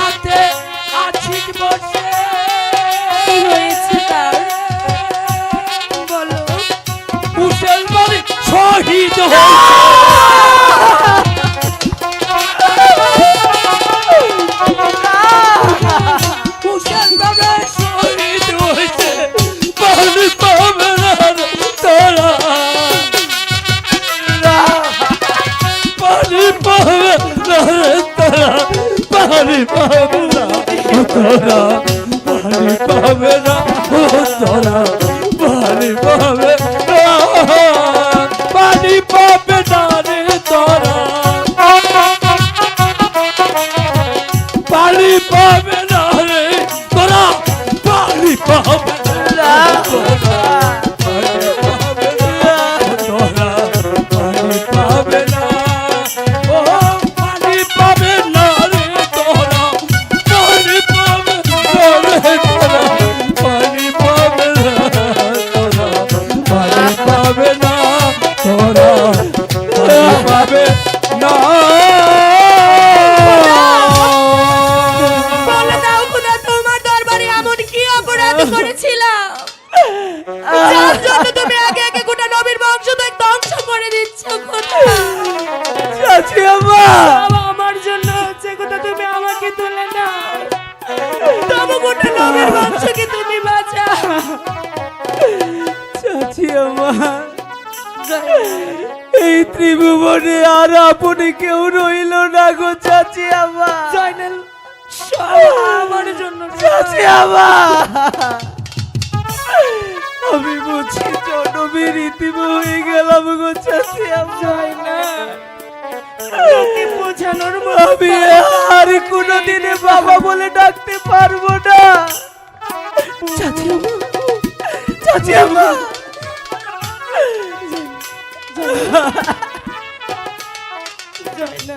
সাথে আছিস বসে। হয়েছে তার। বলো মুসলমান শহীদ হয়েছে। পাবে না তোরা পানি পাবে না তোরা পানি পাবে পানি পাবে না রে তোরা পানি পাবে না রে তোরা পানি পাবে পাবে না। করেছিলাম? যার জন্য তুমি আগে আগে গোটা নবীর বংশ তো ধ্বংস করে দিচ্ছ চাচি আমা আমার জন্য হচ্ছে খোদা তুমি আমাকে তুলে না তবু গোটা নবীর বংশকে তুমি চাচি আমা এই ত্রিভুবনে আর আপনি কেউ রইল না গো চাচি আমা। জয়নাল আমার জন্য চাচি আমা। আমি বুঝি জনবীর ইতিম হয়ে গেলাম গো চাচি আমা। তোকে বোঝানোর আমি আর কোনোদিনে বাবা বলে ডাকতে পারব না। চাচি আমা চাচি জয় না